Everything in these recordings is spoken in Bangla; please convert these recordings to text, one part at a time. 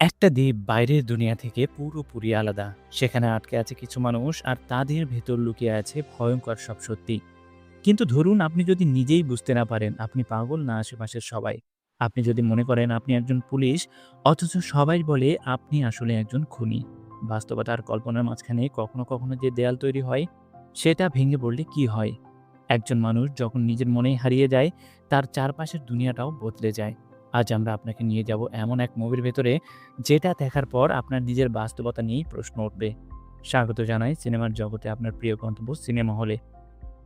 একটা দ্বীপ বাইরের দুনিয়া থেকে পুরোপুরি আলাদা। সেখানে আটকে আছে কিছু মানুষ আর তাদের ভেতর লুকিয়ে আছে ভয়ঙ্কর সব সত্যি। কিন্তু ধরুন আপনি যদি নিজেই বুঝতে না পারেন, আপনি পাগল না আশেপাশের সবাই। আপনি যদি মনে করেন আপনি একজন পুলিশ, অথচ সবাই বলে আপনি আসলে একজন খুনি। বাস্তবতা আর কল্পনার মাঝখানে কখনো কখনো যে দেয়াল তৈরি হয়, সেটা ভেঙে পড়লে কি হয়? একজন মানুষ যখন নিজের মনেই হারিয়ে যায়, তার চারপাশের দুনিয়াটাও বদলে যায়। আজ আমরা আপনাকে নিয়ে যাব এমন এক মুভির ভেতরে যেটা দেখার পর আপনার নিজের বাস্তবতা নিয়েই প্রশ্ন উঠবে। স্বাগত জানাই সিনেমার জগতে আপনার প্রিয় গন্তব্য সিনেমা হলে।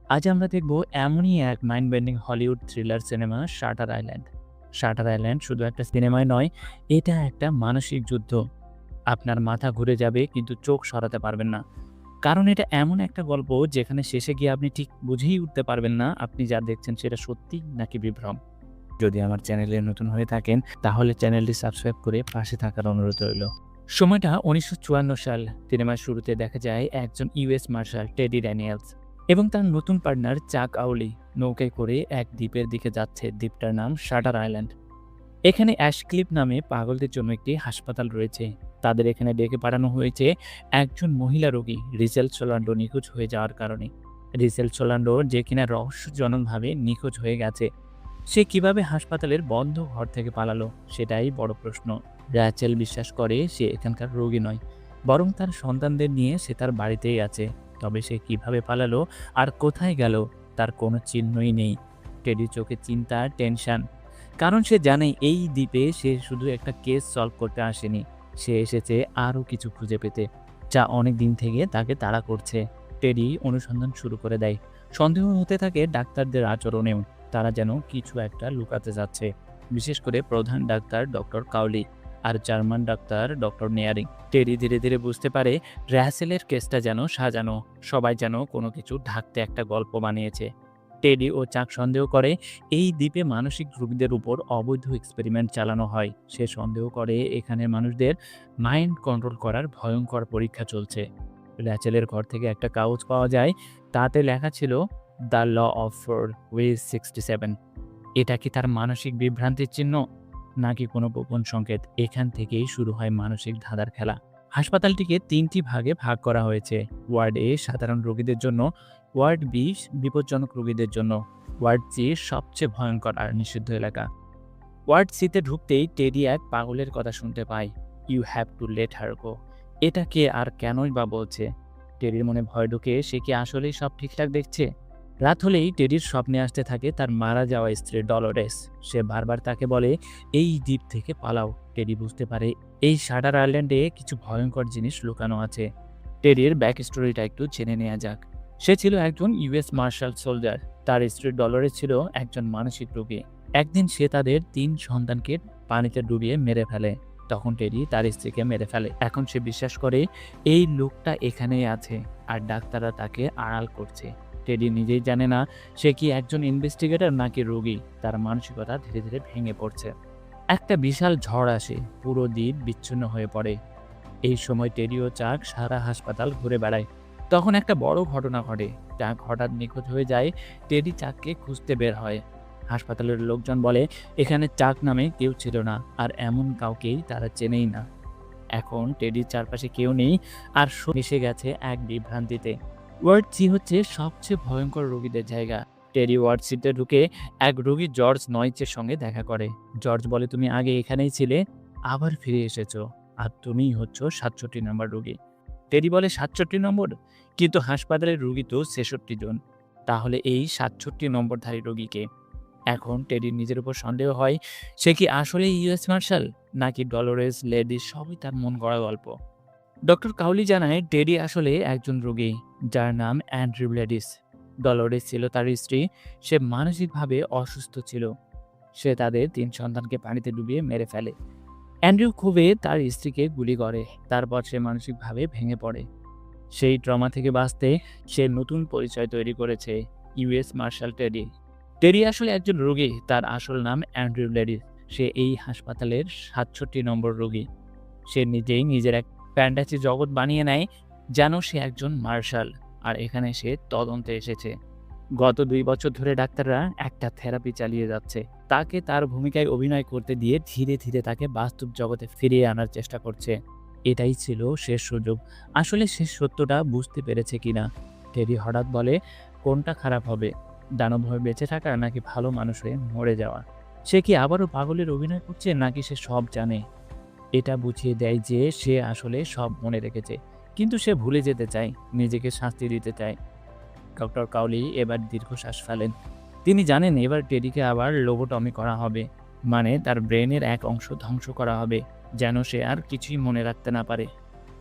আজ আমরা দেখব এমনই এক mind bending Hollywood thriller cinema Shutter Island Shutter Island শুধু একটা সিনেমায় নয়, এটা একটা মানসিক যুদ্ধ। আপনার মাথা ঘুরে যাবে কিন্তু চোখ সরাতে পারবেন না। কারণ এটা এমন একটা গল্প যেখানে শেষে গিয়ে আপনি ঠিক বুঝেই উঠতে পারবেন না আপনি যা দেখছেন সেটা সত্যি নাকি বিভ্রম। যদি আমার চ্যানেলে নতুন হয়ে থাকেন, তাহলে চ্যানেলটি সাবস্ক্রাইব করে পাশে থাকার অনুরোধ রইল। সময়টা উনিশশো চুয়ান্ন সাল। সিনেমার শুরুতে দেখা যায় একজন ইউএস মার্শাল টেডি ড্যানিয়েলস এবং তার নতুন পার্টনার চাক আউলি নৌকায় করে এক দ্বীপের দিকে যাচ্ছে। দ্বীপটার নাম শাটার আইল্যান্ড। এখানে অ্যাশক্লিপ নামে পাগলদের জন্য একটি হাসপাতাল রয়েছে। তাদের এখানে ডেকে পাঠানো হয়েছে একজন মহিলা রোগী রিসেল সোলান্ডো, নিখোঁজ হয়ে যাওয়ার কারণে। রিসেল সোলান্ডো, যে কিনা রহস্যজনকভাবে নিখোঁজ হয়ে গেছে। সে কীভাবে হাসপাতালের বন্ধ ঘর থেকে পালালো সেটাই বড় প্রশ্ন। র্যাচেল বিশ্বাস করে সে এখানকার রোগী নয়, বরং তার সন্তানদের নিয়ে সে তার বাড়িতেই আছে। তবে সে কীভাবে পালালো আর কোথায় গেল তার কোনো চিহ্নই নেই। টেডি চোখে চিন্তা, টেনশন। কারণ সে জানে এই দ্বীপে সে শুধু একটা কেস সলভ করতে আসেনি। সে এসেছে আরও কিছু খুঁজে পেতে, যা অনেক দিন থেকে তাকে তাড়া করছে। টেডি অনুসন্ধান শুরু করে দেয়। সন্দেহ হতে থাকে ডাক্তারদের আচরণেও। তারা যেন কিছু একটা লুকাতে যাচ্ছে, বিশেষ করে প্রধান ডাক্তার ডক্টর কাউলি আর জার্মান ডাক্তার ডক্টর নেয়ারিং। টেরি ধীরে ধীরে বুঝতে পারে র্যাসেলের কেসটা যেন সাজানো, সবাই যেন কোনো কিছু ঢাকতে একটা গল্প বানিয়েছে। টেডি ও চাক সন্দেহ করে, এই দ্বীপে মানসিক রোগীদের উপর অবৈধ এক্সপেরিমেন্ট চালানো হয়। সে সন্দেহ করে এখানের মানুষদের মাইন্ড কন্ট্রোল করার ভয়ঙ্কর পরীক্ষা চলছে। র্যাচেলের ঘর থেকে একটা কাগজ পাওয়া যায়, তাতে লেখা ছিল the law of four ways sixty seven এটা কি তার মানসিক বিভ্রান্তির চিহ্ন? নাকি কোনো গোপন সংকেত এখান থেকেই শুরু হয় মানসিক ধাঁধার খেলা? হাসপাতালটিকে তিনটি ভাগে ভাগ করা হয়েছে। ওয়ার্ড এ, সাধারণ রোগীদের জন্য। ওয়ার্ড বি, বিপজ্জনক রোগীদের জন্য। ওয়ার্ড সি, সবচেয়ে ভয়ঙ্কর আর নিষিদ্ধ এলাকা। ওয়ার্ড সিতে ঢুকতেই টেডি এক পাগলের কথা শুনতে পায়। You have to let her go এটা কে আর কেনই বা বলছে? টেডির মনে ভয় ঢুকে সে কি আসলেই সব ঠিকঠাক দেখছে? রাত হলেই টেডির স্বপ্নে আসতে থাকে তার মারা যাওয়া স্ত্রী ডলোরেস। সে বারবার তাকে বলে, এই দ্বীপ থেকে পালাও। টেডি বুঝতে পারে এই শাটার আইল্যান্ডে কিছু ভয়ঙ্কর জিনিস লুকানো আছে। টেডির ব্যাক স্টোরিটা একটু জেনে নেওয়া যাক। সে ছিল একজন ইউএস মার্শাল সোলজার। তার স্ত্রী ডলোরেস ছিল একজন মানসিক রোগী। একদিন সে তাদের তিন সন্তানকে পানিতে ডুবিয়ে মেরে ফেলে। তখন টেডি তার স্ত্রীকে মেরে ফেলে। এখন সে বিশ্বাস করে, এই লোকটা এখানেই আছে। আর ডাক্তাররা তাকে আড়াল করছে। টেডি নিজেই জানে না, সে কি একজন ইনভেস্টিগেটর নাকি রোগী? তার মানসিকতা ধীরে ধীরে ভেঙে পড়ছে। একটা বিশাল ঝড় আসে, পুরো দ্বীপ বিচ্ছিন্ন হয়ে পড়ে। এই সময় টেডি ও চাক সারা হাসপাতাল ঘুরে বেড়ায়। তখন একটা বড় ঘটনা ঘটে। চাক হঠাৎ নিখোঁজ হয়ে যায়, টেডি চাককে খুঁজতে বের হয়। হাসপাতালের লোকজন বলে, এখানে চাক নামে কেউ ছিল না, আর এমন কাউকেই তারা চেনেই না। এখন টেডির চারপাশে কেউ নেই, আর মিশে গেছে এক বিভ্রান্তিতে। ওয়ার্ড সি হচ্ছে সবচেয়ে ভয়ঙ্কর রোগীদের জায়গা। টেরি ওয়ার্ড সিতে ঢুকে এক রোগী জর্জ নয়েচের সঙ্গে দেখা করে। জর্জ বলে, তুমি আগে এখানেই ছিলে, আবার ফিরে এসেছ, আর তুমিই হচ্ছ সাতষট্টি নম্বর রোগী। টেরি বলে, সাতষট্টি নম্বর? কিন্তু হাসপাতালের রোগী তো ছেষট্টি জন। তাহলে এই সাতষট্টি নম্বরধারী রোগীকে? এখন টেডির নিজের উপর সন্দেহ হয়, সে কি আসলে ইউএস মার্শাল, নাকি ডলোরেস, লেডি, সবই তার মন গড়া গল্প। ডক্টর কাউলি জানায় টেডি আসলে একজন রোগী, যার নাম অ্যান্ড্রিউ লেডিস। ডলোরেস ছিল তার স্ত্রী, সে মানসিকভাবে অসুস্থ ছিল। সে তাদের তিন সন্তানকে পানিতে ডুবিয়ে মেরে ফেলে। অ্যান্ড্রিউ খুবই তার স্ত্রীকে গুলি করে, তারপর সে মানসিকভাবে ভেঙে পড়ে। সেই ট্রমা থেকে বাঁচতে সে নতুন পরিচয় তৈরি করেছে ইউএস মার্শাল টেডি। টেডি আসলে একজন রোগী, তার আসল নাম অ্যান্ড্রিউ লেডিস। সে এই হাসপাতালের সাতষট্টি নম্বর রোগী। সে নিজেই নিজের এক ফ্যান্টাসি জগৎ বানিয়ে নেয়, যেন সে একজন মার্শাল। আর এখানে সে তদন্তে এসেছে। গত দুই বছর ধরে ডাক্তাররা একটা থেরাপি চালিয়ে যাচ্ছে। তাকে তার ভূমিকায় অভিনয় করতে দিয়ে ধীরে ধীরে তাকে বাস্তব জগতে ফিরিয়ে আনার চেষ্টা করছে। এটাই ছিল শেষ সুযোগ। আসলে শেষ সত্যটা বুঝতে পেরেছে কিনা? টেরি হঠাৎ বলে, কোনটা খারাপ হবে? দানব হয়ে বেঁচে থাকা নাকি ভালো মানুষ হয়ে মরে যাওয়া? সে কি আবারও পাগলের অভিনয় করছে, নাকি সে সব জানে? এটা বুঝিয়ে দেয় যে সে আসলে সব মনে রেখেছে, কিন্তু সে ভুলে যেতে চায়, নিজেকে শাস্তি দিতে চায়। ডক্টর কাউলি এবার দীর্ঘশ্বাস ফেলেন। তিনি জানেন এবার টেডিকে আবার লোবোটমি করা হবে মানে তার ব্রেনের এক অংশ ধ্বংস করা হবে, যেন সে আর কিছুই মনে রাখতে না পারে।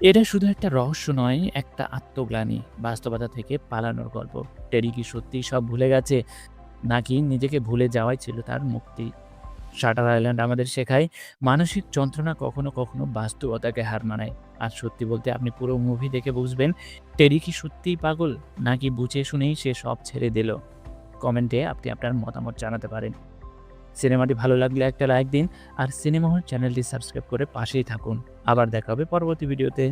এটা শুধু একটা রহস্য নয়, একটা আত্মগ্লানি, বাস্তবতা থেকে পালানোর গল্প। টেরি কি সত্যিই সব ভুলে গেছে, নাকি নিজেকে ভুলে যাওয়াই ছিল তার মুক্তি? শাটার আইল্যান্ড আমাদের শেখায়, মানসিক যন্ত্রণা কখনো কখনো বাস্তবতাকে হার মানায়। আর সত্যি বলতে আপনি পুরো মুভি দেখে বুঝবেন, টেরি কি সত্যিই পাগল, নাকি বুঝে শুনেই সে সব ছেড়ে দিল। কমেন্টে আপনি আপনার মতামত জানাতে পারেন। সিনেমাটি ভালো লাগলে একটা লাইক দিন, আর সিনেমা হল চ্যানেলটি সাবস্ক্রাইব করে পাশেই থাকুন। আবার দেখা হবে পরবর্তী ভিডিওতে